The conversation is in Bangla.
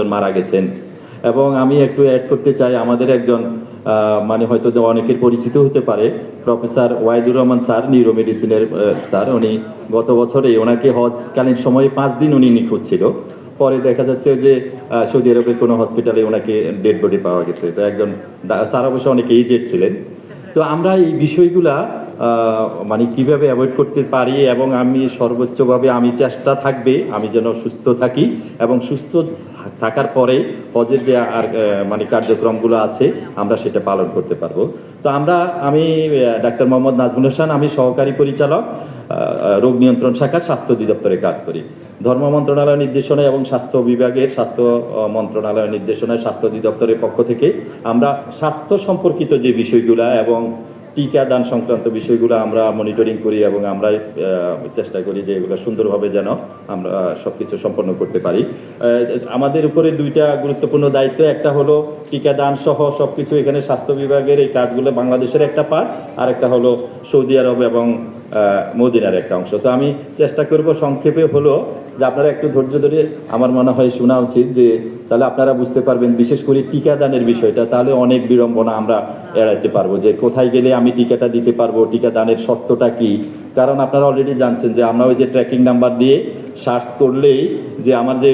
জন মারা গেছেন। এবং আমি একটু অ্যাড করতে চাই, আমাদের একজন মানে হয়তো অনেকের পরিচিত হতে পারে, professor Waidur Rahman sir neuro মেডিসিনের স্যার। উনি গত বছরে ওনাকে হজকালীন সময়ে পাঁচ দিন উনি নিখোঁজ ছিল। পরে দেখা যাচ্ছে যে সৌদি আরবের কোনো হসপিটালে ওনাকে ডেড বডি পাওয়া গেছে। তো একজন, স্যার অবশ্য অনেক এইজেড ছিলেন। তো আমরা এই বিষয়গুলা মানে কীভাবে অ্যাভয়েড করতে পারি এবং আমি সর্বোচ্চভাবে আমি চেষ্টা থাকবে আমি যেন সুস্থ থাকি এবং সুস্থ থাকার পরে হজের যে আর মানে কার্যক্রমগুলো আছে, আমরা সেটা পালন করতে পারব। তো আমরা, আমি ডাক্তার মোহাম্মদ নাজমুল হাসান, আমি সহকারী পরিচালক রোগ নিয়ন্ত্রণ শাখার স্বাস্থ্য অধিদপ্তরে কাজ করি। ধর্ম মন্ত্রণালয়ের নির্দেশনা এবং স্বাস্থ্য বিভাগের স্বাস্থ্য মন্ত্রণালয়ের নির্দেশনায় স্বাস্থ্য অধিদপ্তরের পক্ষ থেকে আমরা স্বাস্থ্য সম্পর্কিত যে বিষয়গুলা এবং টিকা দান সংক্রান্ত বিষয়গুলো আমরা মনিটরিং করি এবং আমরা চেষ্টা করি যে এগুলো সুন্দরভাবে যেন আমরা সবকিছু সম্পন্ন করতে পারি। আমাদের উপরে দুইটা গুরুত্বপূর্ণ দায়িত্ব, একটা হলো টিকা দান সহ সবকিছু এখানে স্বাস্থ্য বিভাগের এই কাজগুলো বাংলাদেশের একটা পার্ট আর একটা হলো সৌদি আরব এবং মদিনার একটা অংশ। তো আমি চেষ্টা করব সংক্ষেপে হলো যে আপনারা একটু ধৈর্য ধরে, আমার মনে হয় শোনা উচিত যে তাহলে আপনারা বুঝতে পারবেন বিশেষ করে টিকাদানের বিষয়টা, তাহলে অনেক বিড়ম্বনা আমরা এড়াইতে পারব যে কোথায় গেলে আমি টিকাটা দিতে পারব টিকা দানের শর্তটা কি? কারণ আপনারা অলরেডি জানছেন যে আমরা ওই যে ট্র্যাকিং নাম্বার দিয়ে সার্চ করলেই যে আমার যে